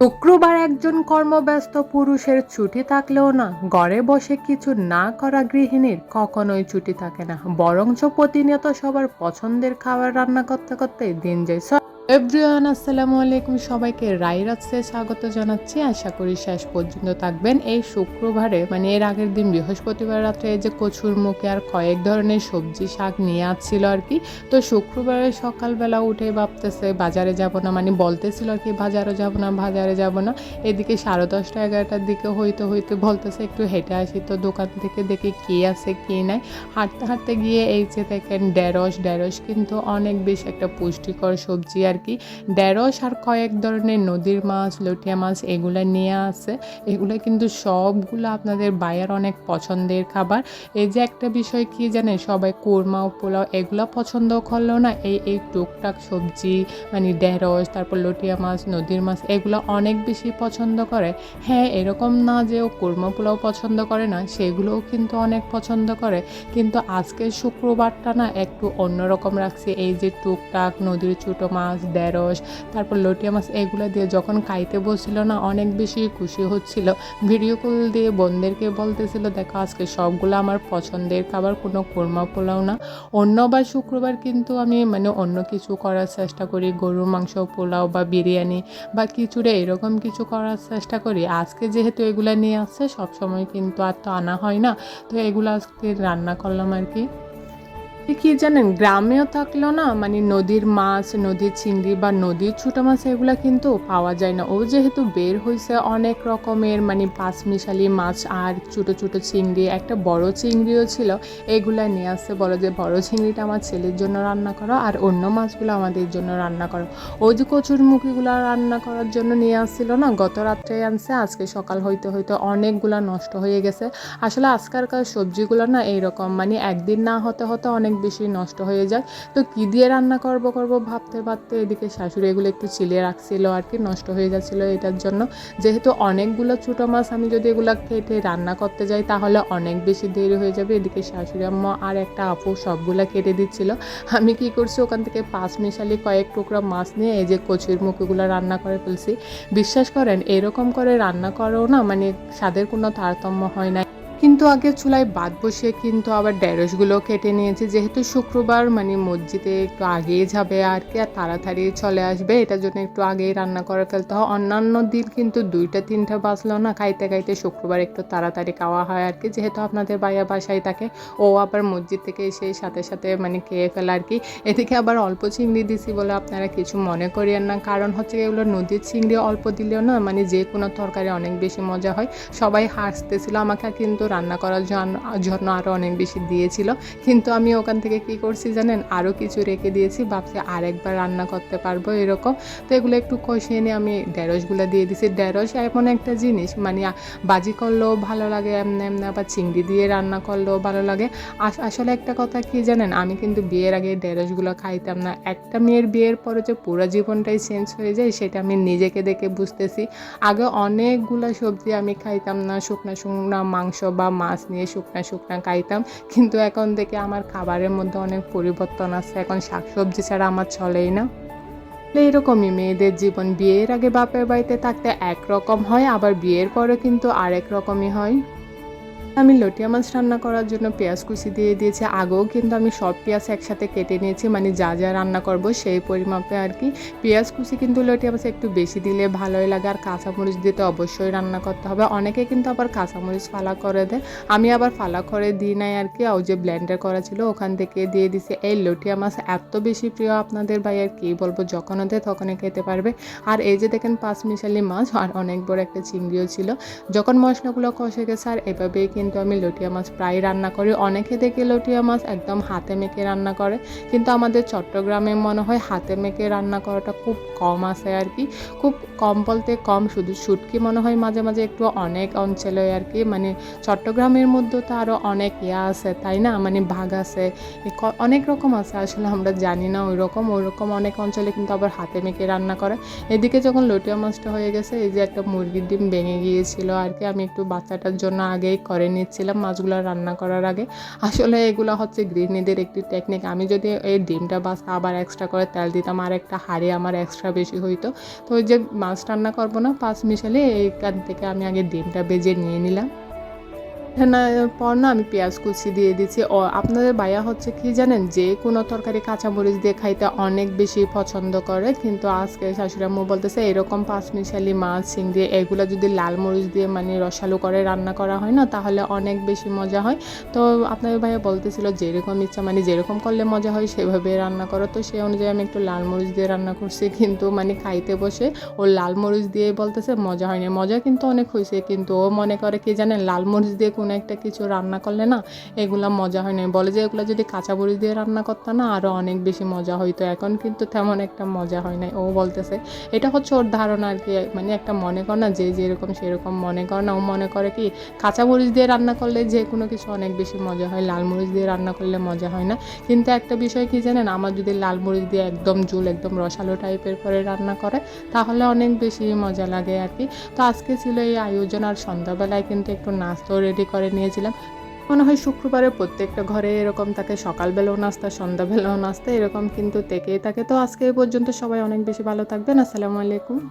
শুক্রবার একজন কর্মব্যস্ত পুরুষের ছুটি থাকলেও না, ঘরে বসে কিছু না করা গৃহিণীর কখনোই ছুটি থাকে না। বরঞ্চ প্রতিনিয়ত সবার পছন্দের খাবার রান্না করতে করতে দিন যায়। এভরিওয়ান আসসালামু আলাইকুম। সবাইকে রাইরাতসে স্বাগত জানাচ্ছি। আশা করি শেষ পর্যন্ত থাকবেন। এই শুক্রবারে মানে এর আগের দিন বৃহস্পতিবার রাত্রে যে কচুর মুখে আর কয়েক ধরনের সবজি শাক নিয়ে আসছিল আর কি। তো শুক্রবারে সকালবেলা উঠে ভাবতেছে, বাজারে যাব না মানে বলতেছিল আর কি বাজারে যাব না, বাজারে যাব না। এদিকে সাড়ে দশটা এগারোটার দিকে হইতে হইতে বলতেছে, একটু হেঁটে আসি তো, দোকান থেকে দেখি কে আছে, কে নাই। হাঁটতে হাঁটতে গিয়ে এই যে দেখেন, ঢেঁড়স ঢেঁড়স কিন্তু অনেক বেশি একটা পুষ্টিকর সবজি আর কি ঢেঁড়স আর কয়েক ধরনের নদীর মাছ, লটিয়া মাছ এগুলো নিয়ে আসে এগুলো কিন্তু সবগুলো আপনাদের বায়ার অনেক পছন্দের খাবার। এই যে একটা বিষয় কি জানেন, সবাই কোরমা, পোলাও এগুলো পছন্দ করলেও না, এই এই টুকটাক সবজি মানে ঢেঁড়স তারপর লটিয়া মাছ, নদীর মাছ এগুলো অনেক বেশি পছন্দ করে। হ্যাঁ এরকম না যে ও কোরমা, পোলাও পছন্দ করে না, সেগুলোও কিন্তু অনেক পছন্দ করে। কিন্তু আজকের শুক্রবারটা না একটু অন্যরকম রাখছি এই যে টুকটাক নদীর ছোটো মাছ ঢেঁড়স, তারপর লটিয়া মাছ এগুলো দিয়ে যখন খাইতে বসছিল না, অনেক বেশি খুশি হচ্ছিল। ভিডিও কল দিয়ে বোনদেরকে বলতেছিল, দেখো, আজকে সবগুলো আমার পছন্দের খাবার, কোনো কোরমা পোলাও না। অন্য বা শুক্রবার কিন্তু আমি মানে অন্য কিছু করার চেষ্টা করি, গরুর মাংস, পোলাও বা বিরিয়ানি বা খিচুড়ি, এরকম কিছু করার চেষ্টা করি। আজকে যেহেতু এগুলো নিয়ে আসছে, সবসময় কিন্তু আর তো আনা হয় না। তো এগুলো আজকে রান্না করলাম আর কি। কি জানেন, গ্রামেও থাকলেও না মানে নদীর মাছ, নদীর চিংড়ি বা নদীর ছোটো মাছ, এগুলো কিন্তু পাওয়া যায় না। ও যেহেতু বের হয়েছে অনেক রকমের মানে পাঁচ মিশালি মাছ আর ছোটো ছোটো চিংড়ি, একটা বড় চিংড়িও ছিল, এগুলো নিয়ে আসছে, বলো যে বড় চিংড়িটা আমার ছেলের জন্য রান্না করো আর অন্য মাছগুলো আমাদের জন্য রান্না করো। ও যে কচুর মুখিগুলো রান্না করার জন্য নিয়ে আসছিল না, গত রাত্রে আনছে, আজকে সকাল হইতে হইতে অনেকগুলা নষ্ট হয়ে গেছে। আসলে আজকালকার সবজিগুলো না এইরকম মানে একদিন না হতে হতে অনেক বেশি নষ্ট হয়ে যায়। তো কী দিয়ে রান্না করব করব ভাবতে ভাবতে এদিকে শাশুড়ি এগুলো একটু চিলিয়ে রাখছিল আর কি, নষ্ট হয়ে যাচ্ছিল এটার জন্য। যেহেতু অনেকগুলো ছোটো মাছ আমি যদি এগুলো কেটে রান্না করতে যাই তাহলে অনেক বেশি দেরি হয়ে যাবে। এদিকে শাশুড়ি আম্মা আর একটা আপু সবগুলো কেটে দিচ্ছিল। আমি কি করছি, ওখান থেকে পাঁচ মিশালি কয়েক টুকরা মাছ নিয়ে এই যে কচুর মুখগুলো রান্না করে ফেলছি। বিশ্বাস করেন, এরকম করে রান্না করেও না মানে স্বাদের কোনো তারতম্য হয় না। কিন্তু আগে চুলায় বাদ বসিয়ে কিন্তু আবার ঢেঁড়সগুলো কেটে নিয়েছি। যেহেতু শুক্রবার মানে মসজিদে একটু আগেই যাবে আর কি, আর তাড়াতাড়ি চলে আসবে, এটার জন্য একটু আগেই রান্না করে ফেলতে হয়। অন্যান্য দিন কিন্তু দুইটা, তিনটা বাঁচলো না, খাইতে খাইতে শুক্রবার একটু তাড়াতাড়ি খাওয়া হয় আর কি। যেহেতু আপনাদের বাইয়া বাসায় থাকে, ও আবার মসজিদ থেকে এসে সাথে সাথে মানে খেয়ে ফেলে আর কি। এদিকে আবার অল্প চিংড়ি দিছি বলে আপনারা কিছু মনে করিয়েন না। কারণ হচ্ছে এগুলো নদীর চিংড়ি অল্প দিলেও না মানে যে কোনো তরকারি অনেক বেশি মজা হয়। সবাই হাসতেছিল, আমাকে কিন্তু রান্না করার জন- জন্য আরও অনেক বেশি দিয়েছিল। কিন্তু আমি ওখান থেকে কি করছি জানেন? আরও কিছু রেখে দিয়েছি। ভাবছি আরেকবার রান্না করতে পারব এরকম। তো এগুলো একটু কষিয়ে নিয়ে আমি ঢেঁড়সগুলো দিয়ে দিছি ঢেঁড়স এমন একটা জিনিস মানে বাজি করলেও ভালো লাগে এমনি এমনি আবার চিংড়ি দিয়ে রান্না করলেও ভালো লাগে। আস- আসলে একটা কথা কি জানেন? আমি কিন্তু বিয়ের আগে ঢেঁড়সগুলো খাইতাম না। একটা মেয়ের বিয়ের পরে যে পুরো জীবনটাই চেঞ্জ হয়ে যায়, সেটা আমি নিজেকে দেখে বুঝতেছি। আগে অনেকগুলো সবজি আমি খাইতাম না, শুকনা শুকনা মাংস বা মাছ নিয়ে শুকনা শুকনা খাইতাম। কিন্তু এখন থেকে আমার খাবারের মধ্যে অনেক পরিবর্তন আছে। এখন শাকসবজি ছাড়া আমার চলেই না। এইরকমই মেয়েদের জীবন। বিয়ের আগে বাপের বাড়িতে থাকতে একরকম হয়, আবার বিয়ের পরে কিন্তু আরেক রকমই হয়। আমি লটিয়া মাছ রান্না করার জন্য পেঁয়াজ কুচি দিয়ে দিয়েছি। আগেও কিন্তু আমি সব পেঁয়াজ একসাথে কেটে নিয়েছি মানে যা যা রান্না করব সেই পরিমাপে আর কি। পেঁয়াজ কুচি কিন্তু লটিয়া মাছ একটু বেশি দিলে ভালোই লাগে, আর কাঁচামরিচ দিতে অবশ্যই রান্না করতে হবে। অনেকে কিন্তু আবার কাঁচামরিচ ফালা করে দেয়। আমি আবার ফালা করে দিই নাই আর কি, ওই যে ব্লেন্ডার করা ছিল ওখান থেকে দিয়ে দিছে। এই লটিয়া মাছ এত বেশি প্রিয় আপনাদের ভাই, আর কী বলব, যখন ওদের তখনই খেতে পারবে। আর এই যে দেখেন পাঁচ মিশালি মাছ, আর অনেক বড় একটা চিংড়িও ছিল। যখন মশলাগুলো কষে গেছে, আর এভাবেই কিন্তু আমি লটিয়া মাছ প্রায় রান্না করি। অনেকে দেখে লটিয়া মাছ একদম হাতে মেখে রান্না করে। কিন্তু আমাদের চট্টগ্রামে মনে হয় হাতে মেখে রান্না করাটা খুব কম আছে আর কি। খুব কম বলতে কম, শুধু শুটকি মনে হয় মাঝে মাঝে একটু অনেক অঞ্চলে আর কি মানে চট্টগ্রামের মধ্যে তো আরও অনেক ইয়া আছে, তাই না? মানে ভাগ আছে অনেক রকম আছে, আসলে আমরা জানি না ওই রকম ওই রকম অনেক অঞ্চলে কিন্তু আবার হাতে মেখে রান্না করে। এদিকে যখন লটিয়া মাছটা হয়ে গেছে, এই যে একটা মুরগির ডিম ভেঙে গিয়েছিল আর কি, আমি একটু বাচ্চাটার জন্য আগেই করে নিচ্ছিলাম মাছগুলো রান্না করার আগে। আসলে এগুলো হচ্ছে গৃহিণীদের একটি টেকনিক আমি যদি এই ডিমটা বাস আবার এক্সট্রা করে তেল দিতাম আর একটা হাড়ি আমার এক্সট্রা বেশি হইতো। তো ওই যে মাছ রান্না করব না পাঁচ মিশালে এখান থেকে আমি আগে ডিমটা বেজে নিয়ে নিলাম। না, পর না আমি পেঁয়াজ কুচি দিয়ে দিচ্ছি। ও, আপনাদের ভাইয়া হচ্ছে কি জানেন, যে কোনো তরকারি কাঁচামরিচ দিয়ে খাইতে অনেক বেশি পছন্দ করে। কিন্তু আজকে শাশুড়ি আম্মু বলতেছে, এরকম পাঁচমিশালি মাছ, চিংড়ি, এগুলো যদি লাল মরিচ দিয়ে মানে রসালো করে রান্না করা হয় না, তাহলে অনেক বেশি মজা হয়। তো আপনাদের ভাইয়া বলতেছিল, যেরকম ইচ্ছা মানে যেরকম করলে মজা হয়, সেভাবে রান্না করো। তো সেই অনুযায়ী আমি একটু লাল মরিচ দিয়ে রান্না করছি, কিন্তু মানে খাইতে বসে ও লাল মরিচ দিয়ে বলতেছে, মজা হয়নি। মজা কিন্তু অনেক হয়েছে কিন্তু ও মনে করে কি জানেন, লাল মরিচ দিয়ে কোনো একটা কিছু রান্না করলে না, এগুলা মজা হয় না। বলে যে এগুলো যদি কাঁচা মরিচ দিয়ে রান্না করতাম না আরও অনেক বেশি মজা হইতো। এখন কিন্তু তেমন একটা মজা হয় নাই, ও বলতেছে। এটা হচ্ছে ওর ধারণা আর কি মানে একটা মনে কর না, যে যেরকম সেরকম মনে কর না। ও মনে করে কি, কাঁচা মরিচ দিয়ে রান্না করলে যে কোনো কিছু অনেক বেশি মজা হয়, লাল মরিচ দিয়ে রান্না করলে মজা হয় না। কিন্তু একটা বিষয় কি জানেন, আমার যদি লাল মরিচ দিয়ে একদম জুল একদম রসালো টাইপের করে রান্না করে, তাহলে অনেক বেশি মজা লাগে আর কি। তো আজকে ছিল এই আয়োজন আর সন্ধ্যাবেলায় কিন্তু একটু নাস্তাও রেডি করে নিয়েছিলাম। মনে হয় শুক্রবারে প্রত্যেকটা ঘরে এরকম তাকে সকালবেলাও নাস্তা, সন্ধ্যাবেলাও নাস্তা, এরকম কিন্তু থেকেই থাকে। তো আজকে পর্যন্ত সবাই অনেক বেশি ভালো থাকবেন। আসসালামু আলাইকুম।